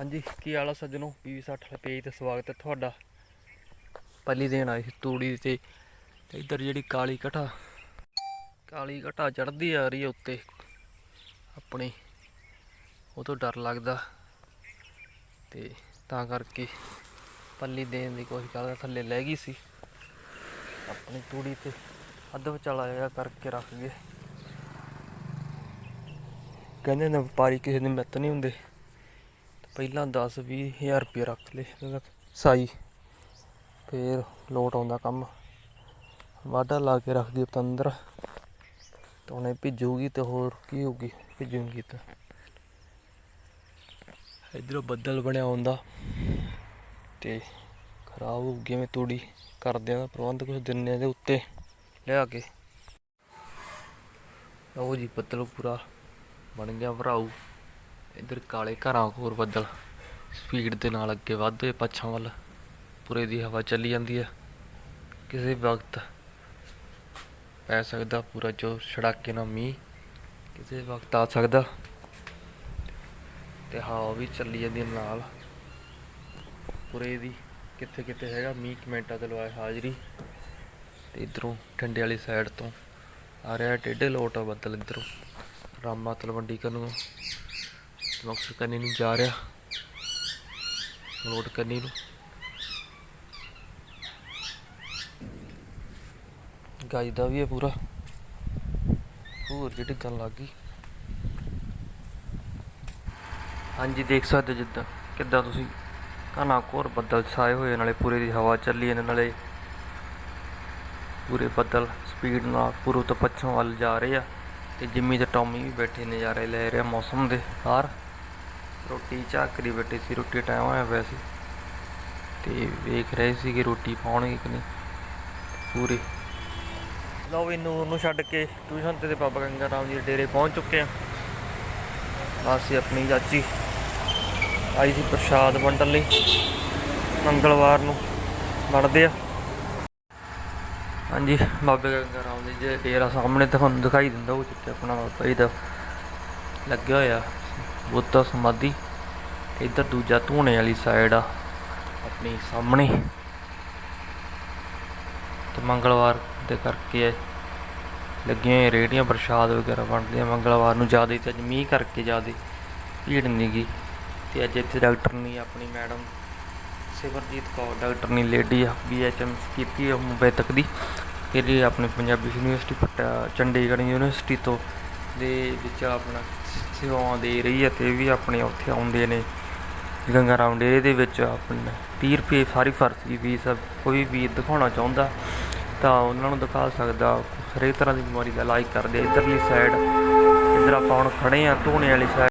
ਹਾਂਜੀ, ਕੀ ਹਾਲ ਆ ਸੱਜਣੋ? ਪੀਵੀ 60 ਵਾਲੇ ਪੇਜ ਤੇ ਸਵਾਗਤ ਹੈ ਤੁਹਾਡਾ। ਪਹਿਲੀ ਦੇਣ ਆਈ ਸੀ ਤੂੜੀ ਤੇ ਇੱਧਰ ਜਿਹੜੀ ਕਾਲੀ ਕਟਾ। ਕਾਲੀ ਕਟਾ ਚੜਦੀ ਆ ਰਹੀ ਹੈ ਉੱਤੇ। ਆਪਣੀ, ਉਹ ਤੋਂ ਡਰ ਲੱਗਦਾ। ਤੇ ਤਾਂ ਕਰਕੇ ਪੱਲੀ ਦੇਣ ਦੀ ਕੋਸ਼ਿਸ਼ ਕਰਦਾ, ਥੱਲੇ ਲੈ ਗਈ ਸੀ। ਆਪਣੀ ਤੂੜੀ ਤੇ ਅੱਧ ਵਿਚਾਲਾ ਜਿਹਾ ਕਰਕੇ ਰੱਖ ਗਏ। ਕਹਿੰਦੇ ਨੇ ਵਪਾਰੀ ਕਿਸੇ ਦੇ ਮਿੱਤ ਨਹੀਂ ਹੁੰਦੇ। ਪਹਿਲਾਂ 10 20 ਹਜ਼ਾਰ ਰੁਪਏ ਰੱਖ ਲਏ ਸਾਈ। ਫੇਰ ਲੋਟ ਆਉਂਦਾ ਕੰਮ। ਵਾਢਾ ਲਾ ਕੇ ਰੱਖਦੀ ਪਤੰਦਰ। ਤਾਂ ਭਿੱਜੂਗੀ ਤੇ ਹੋਰ ਕੀ ਹੋਊਗੀ, ਭਿੱਜੂਗੀ ਤਾਂ। ਇਧਰੋਂ ਬੱਦਲ ਬਣਿਆ ਹੁੰਦਾ ਤੇ ਖਰਾਬ ਹੋ ਗਈ ਮੈਂ ਤੂੜੀ। ਕਰਦਿਆਂ ਦਾ ਪ੍ਰਬੰਧ ਕੁਝ ਦਿਨਾਂ ਦੇ ਉੱਤੇ ਲਿਆ ਕੇ। ਉਹ ਜੀ, ਬੱਦਲ ਪੂਰਾ ਬਣ ਗਿਆ ਭਰਾਊ। ਇੱਧਰ ਕਾਲੇ ਘਰਾਂ ਹੋਰ ਬੱਦਲ। ਸਪੀਡ ਦੇ ਨਾਲ ਅੱਗੇ ਵਧਦੇ ਪੱਛਾਂ ਵੱਲ। ਪੂਰੇ ਦੀ ਹਵਾ ਚੱਲੀ ਜਾਂਦੀ ਹੈ। ਕਿਸੇ ਵਕਤ ਪੈ ਸਕਦਾ ਪੂਰਾ ਜੋ ਛੜਾਕੇ ਨਾਲ ਮੀਂਹ, ਕਿਸੇ ਵਕਤ ਆ ਸਕਦਾ। ਤੇ ਹਵਾ ਵੀ ਚੱਲੀ ਜਾਂਦੀ ਹੈ ਨਾਲ। ਪੂਰੇ ਦੀ ਕਿੱਥੇ ਕਿੱਥੇ ਹੈਗਾ? ਮੀਂਹ ਕੁ ਮਿੰਟਾਂ ਤੇ ਲਵਾਏ ਹਾਜ਼ਰੀ। ਤੇ ਇਧਰੋਂ ਠੰਡੇ ਵਾਲੀ ਸਾਈਡ ਤੋਂ ਆ ਰਿਹਾ ਟੇਢੇ ਲੋਟ ਆ ਬੱਦਲ ਇਧਰੋਂ। ਰਾਮਾ ਤਲਵੰਡੀ ਕੰਨੂ ਮਕਸਦ ਕੰਨੀ ਨੂੰ ਜਾ ਰਿਹਾ। ਲੋਡ ਕੰਨੀ ਨੂੰ। ਗਾਈ ਦਾ ਵੀ ਹੈ ਪੂਰਾ। ਹੋਰ ਜਿਹੜੀ ਗੱਲ ਲੱਗ ਗਈ। ਹਾਂਜੀ, ਦੇਖ ਸਕਦੇ ਹੋ ਜਿੱਦਾਂ। ਕਿੱਦਾਂ ਤੁਸੀਂ ਘਨਾ ਘੋਰ ਬੱਦਲ ਛਾਏ ਹੋਏ ਨਾਲੇ ਪੂਰੇ ਦੀ ਹਵਾ ਚੱਲੀ ਜਾਂਦੀ ਨਾਲੇ ਪੂਰੇ ਬੱਦਲ ਸਪੀਡ ਨਾਲ ਪੂਰਬ ਤੋਂ ਪੱਛਮ ਵੱਲ ਜਾ ਰਹੇ ਆ। ਤੇ ਜਿੰਮੀ ਤੇ ਟੌਮੀ ਵੀ ਬੈਠੇ ਨਜ਼ਾਰੇ ਲੈ ਰਹੇ ਆ ਮੌਸਮ ਦੇ ਬਾਹਰ ਰੋਟੀ ਝਾਕਰੀ ਬੈਠੀ ਸੀ, ਰੋਟੀ ਟਾਈਮ ਹੋਇਆ ਪਿਆ ਸੀ। ਤੇ ਵੇਖ ਰਹੇ ਸੀ ਕਿ ਰੋਟੀ ਪਾਉਣਗੇ ਕਿ ਨਹੀਂ, ਪੂਰੀ। ਲਓ ਵੀ ਨੂਰ ਨੂੰ ਛੱਡ ਕੇ ਟਿਊਸ਼ਨ ਤੇ ਤੇ ਬਾਬਾ ਗੰਗਾ ਰਾਮ ਜੀ ਦੇ ਡੇਰੇ ਪਹੁੰਚ ਚੁੱਕੇ ਆ। ਅਸੀਂ ਆਪਣੀ ਚਾਚੀ, ਆਈ ਸੀ ਪ੍ਰਸ਼ਾਦ ਵੰਡਣ ਲਈ। ਮੰਗਲਵਾਰ ਨੂੰ ਵੰਡਦੇ ਆ। ਹਾਂਜੀ, ਬਾਬੇ ਗੰਗਾ ਰਾਮ ਜੀ ਦੇ ਡੇਰਾ ਸਾਹਮਣੇ ਤੁਹਾਨੂੰ ਦਿਖਾਈ ਦਿੰਦਾ ਉਹ ਜਿੱਥੇ ਆਪਣਾ ਬਾਬਾ ਜੀ ਦਾ ਲੱਗਿਆ ਹੋਇਆ। ਬੁੱਧਾ ਸਮਾਧੀ, ਇੱਧਰ ਦੂਜਾ ਧੂਣੇ ਵਾਲੀ ਸਾਈਡ ਆ, ਆਪਣੀ ਸਾਹਮਣੇ। ਤੇ ਮੰਗਲਵਾਰ ਦੇ ਕਰਕੇ ਲੱਗੀਆਂ ਹੋਈਆਂ ਰੇਹੜੀਆਂ, ਪ੍ਰਸ਼ਾਦ ਵਗੈਰਾ ਵੰਡਦੀਆਂ ਮੰਗਲਵਾਰ ਨੂੰ ਜ਼ਿਆਦਾ ਤੇ ਅੱਜ ਮੀਂਹ ਕਰਕੇ ਜ਼ਿਆਦਾ ਭੀੜ ਨਹੀਂ ਗਈ ਤੇ ਅੱਜ ਇੱਥੇ ਡਾਕਟਰ ਨੇ ਆਪਣੀ ਮੈਡਮ ਸਿਮਰਜੀਤ ਕੌਰ, ਡਾਕਟਰ ਨੇ ਲੇਡੀ ਆ ਬੀਐਚਐਮ ਕੀਤੀ ਹੈ ਮੁੰਬਈ ਤੱਕ ਦੀ ਜਿਹੜੀ ਆਪਣੀ ਪੰਜਾਬੀ ਯੂਨੀਵਰਸਿਟੀ, ਪਟਿਆ ਚੰਡੀਗੜ੍ਹ ਯੂਨੀਵਰਸਿਟੀ ਤੋਂ ਦੇ ਵਿੱਚ ਆਪਣਾ ਸੇਵਾਵਾਂ ਦੇ ਰਹੀ ਹੈ ਤੇ ਵੀ ਆਪਣੇ ਉੱਥੇ ਆਉਂਦੇ ਨੇ। ਗੰਗਾ ਰਾਮ ਡੇਰੇ ਦੇ ਵਿੱਚ ਆਪਣਾ 30 ਰੁਪਏ ਸਾਰੀ ਫਰਸ ਦੀ ਫੀਸ ਕੋਈ ਵੀ ਦਿਖਾਉਣਾ ਚਾਹੁੰਦਾ ਤਾਂ ਉਹਨਾਂ ਨੂੰ ਦਿਖਾ ਸਕਦਾ। ਹਰੇਕ ਤਰ੍ਹਾਂ ਦੀ ਬਿਮਾਰੀ ਦਾ ਇਲਾਜ ਕਰਦੇ ਆ। ਇੱਧਰਲੀ ਸਾਈਡ ਇੱਧਰ ਆਪਾਂ ਹੁਣ ਖੜੇ ਆ ਧੋਣੇ ਵਾਲੀ ਸਾਈਡ